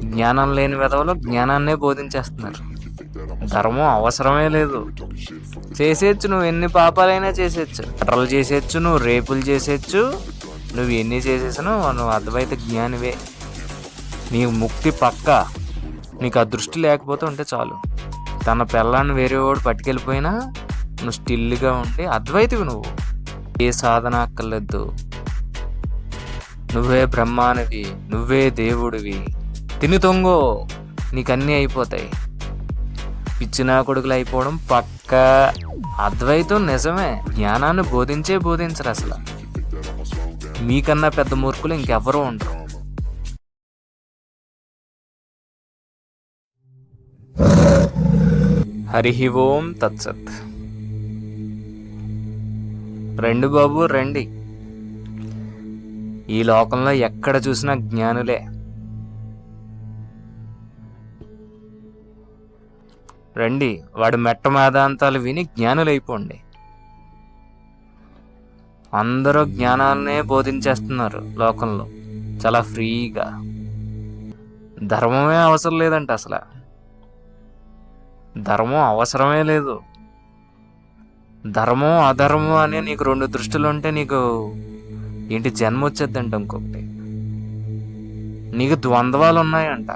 జ్ఞానం లేని విధవలు జ్ఞానాన్నే బోధించేస్తున్నారు. ధర్మం అవసరమే లేదు. చేసేచ్చు నువ్వు ఎన్ని పాపాలైనా చేసేచ్చు. అటలు చేసేచ్చు నువ్వు రేపులు చేసేచ్చు. నువ్వు ఎన్ని చేసేసినా నువ్వు అద్వైత జ్ఞానివే. నీకు ముక్తి పక్క. నీకు ఆ దృష్టి లేకపోతే ఉంటే చాలు. తన పిల్లాన్ని వేరే వాడు పట్టుకెళ్ళిపోయినా నువ్వు స్టిల్గా ఉండి అద్వైతివి నువ్వు. ఏ సాధన అక్కర్లేదు. నువ్వే బ్రహ్మానివి. నువ్వే దేవుడివి. తిని తొంగో నీకన్నీ అయిపోతాయి. పిచ్చినా కొడుకులు అయిపోవడం పక్క. అద్వైతం నిజమే జ్ఞానాన్ని బోధించే బోధించరు అసలు. మీకన్నా పెద్ద మూర్ఖులు ఇంకెవరూ ఉండరు. హరి ఓం తత్సత్. రెండు బాబు రండి. ఈ లోకంలో ఎక్కడ చూసినా జ్ఞానులే. రండి వాడి మెట్ట మేధాంతాలు విని జ్ఞానులైపోండి. అందరూ జ్ఞానాన్నే బోధించేస్తున్నారు లోకంలో చాలా ఫ్రీగా. ధర్మమే అవసరం లేదంట అసలు. ధర్మం అవసరమే లేదు. ధర్మం అధర్మం అనే నీకు రెండు దృష్టిలు ఉంటే నీకు ఏంటి జన్మ వచ్చేద్దంట ఇంకొకటి. నీకు ద్వంద్వాలు ఉన్నాయంట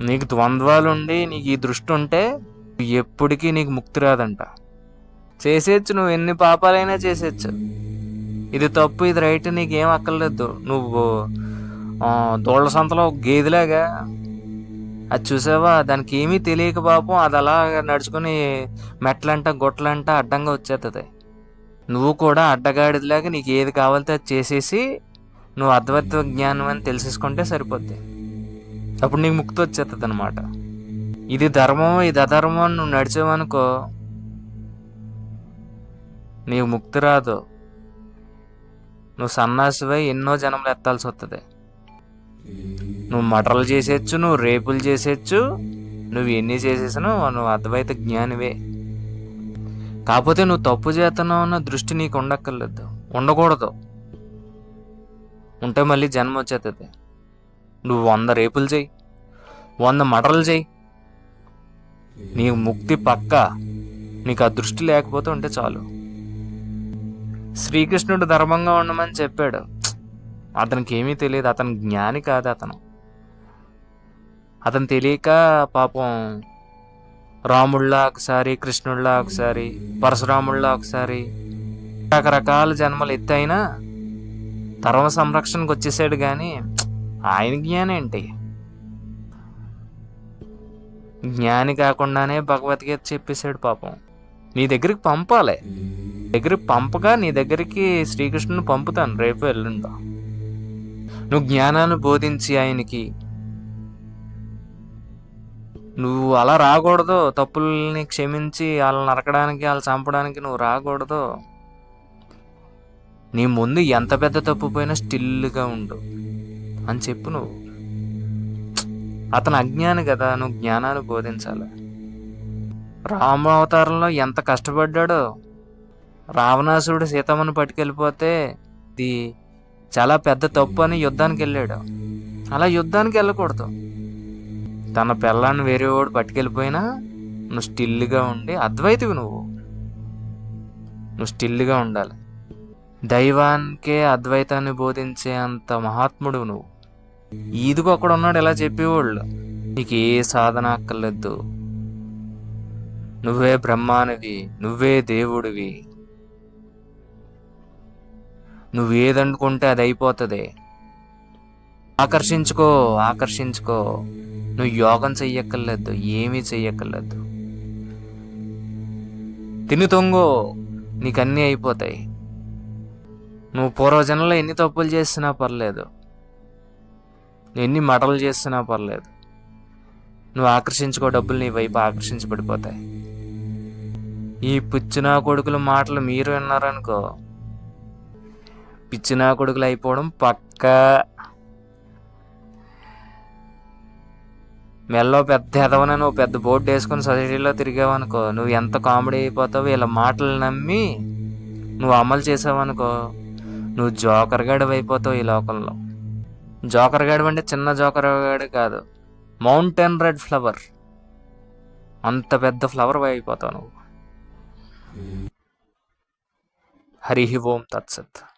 నీకు ద్వంద్వాలు ఉండి నీకు ఈ దృష్టి ఉంటే ఎప్పటికీ నీకు ముక్తి రాదంట. చేసేయచ్చు నువ్వు ఎన్ని పాపాలైనా చేసేచ్చు. ఇది తప్పు ఇది రైట్ నీకేం అక్కర్లేదు. నువ్వు ఆ, దోళ్ళ సంతలో గేదిలాగా అది చూసావా? దానికి ఏమీ తెలియక పాపం అది అలా నడుచుకుని మెట్లంట గొట్లంట అడ్డంగా వచ్చేస్తుంది నువ్వు కూడా అడ్డగాడిదిలాగా నీకు ఏది కావాలితే అది చేసేసి నువ్వు అద్వైత జ్ఞానం అని తెలిసేసుకుంటే సరిపోద్ది. అప్పుడు నీకు ముక్తి వచ్చేస్తుంది అనమాట ఇది ధర్మం ఇది అధర్మం అని నువ్వు నడిచావనుకో నీకు ముక్తి రాదు. నువ్వు సన్నాసివై ఎన్నో జనములు ఎత్తాల్సి వస్తుంది నువ్వు మటర్లు చేసేచ్చు నువ్వు రేపులు చేసేయచ్చు నువ్వు ఎన్ని చేసేసినా నువ్వు అద్వైత జ్ఞానివే. కాకపోతే నువ్వు తప్పు చేస్తున్నావు అన్న దృష్టి నీకు ఉండక్కర్లేదు. ఉండకూడదు. ఉంటే మళ్ళీ జన్మ వచ్చేస్తుంది నువ్వు వంద రేపులు చేయి. వంద మటర్లు చేయి. నీకు ముక్తి పక్క. నీకు ఆ దృష్టి లేకపోతే ఉంటే చాలు. శ్రీకృష్ణుడు ధర్మంగా ఉండమని చెప్పాడు. అతనికి ఏమీ తెలియదు. అతను జ్ఞాని కాదు అతను. అతను తెలియక పాపం రాముళ్ళ ఒకసారి కృష్ణుళ్ళ ఒకసారి పరశురాముళ్ళ ఒకసారి రకరకాల జన్మలు ఎత్తైనా ధర్మ సంరక్షణకు వచ్చేసాడు కానీ ఆయన జ్ఞానం ఏంటి జ్ఞాని కాకుండానే భగవద్గీత చెప్పేశాడు పాపం. నీ దగ్గరికి పంపాలి. దగ్గరికి పంపగా నీ దగ్గరికి శ్రీకృష్ణుని పంపుతాను రేపు ఎల్లుండో. నువ్వు జ్ఞానాన్ని బోధించి ఆయనకి నువ్వు అలా రాకూడదు. తప్పుల్ని క్షమించి వాళ్ళని నరకడానికి వాళ్ళు చంపడానికి నువ్వు రాకూడదు. నీ ముందు ఎంత పెద్ద తప్పు పోయినా స్టిల్గా ఉండు. అని చెప్పు నువ్వు. అతను అజ్ఞాని కదా నువ్వు జ్ఞానాన్ని బోధించాలి. రామ అవతారంలో ఎంత కష్టపడ్డాడో. రావణాసురుడు సీతమ్మను పట్టుకెళ్ళిపోతే ఇది చాలా పెద్ద తప్పు అని యుద్ధానికి వెళ్ళాడు. అలా యుద్ధానికి వెళ్ళకూడదు. తన పిల్లాన్ని వేరేవాడు పట్టుకెళ్ళిపోయినా నువ్వు స్టిల్గా ఉండి అద్వైతివి నువ్వు. నువ్వు స్టిల్గా ఉండాలి. దైవానికే అద్వైతాన్ని బోధించే అంత మహాత్ముడు నువ్వు. ఈదుకు అక్కడ ఉన్నాడు ఇలా చెప్పేవాళ్ళు. నీకు ఏ సాధన అక్కర్లేదు. నువ్వే బ్రహ్మానివి నువ్వే దేవుడివి. నువ్వేదనుకుంటే అది అయిపోతుంది. ఆకర్షించుకో ఆకర్షించుకో. నువ్వు యోగం చెయ్యక్కర్లేదు ఏమీ చెయ్యక్కర్లేదు. తిని తొంగో నీకన్నీ అయిపోతాయి. నువ్వు పూర్వజనంలో ఎన్ని తప్పులు చేసినా పర్లేదు. ఎన్ని మటలు చేస్తున్నా పర్లేదు. నువ్వు ఆకర్షించుకో డబ్బులు నీ వైపు ఆకర్షించబడిపోతాయి. ఈ పిచ్చినా కొడుకుల మాటలు మీరు విన్నారనుకో. పిచ్చినా కొడుకులు అయిపోవడం పక్కా. మెల్లో పెద్ద ఎదవన నువ్వు పెద్ద బోర్డు వేసుకుని సొసైటీలో తిరిగావనుకో నువ్వు ఎంత కామెడీ అయిపోతావు వీళ్ళ మాటలు నమ్మి నువ్వు అమలు చేసావనుకో నువ్వు జోకర్గాడు అయిపోతావు ఈ లోకంలో. జోకర్ గాడు అంటే చిన్న జోకర్ గాడు కాదు. Mountain red flower. అంత పెద్ద ఫ్లవర్ అయిపోతావు నువ్వు. హరి ఓం తత్సత్.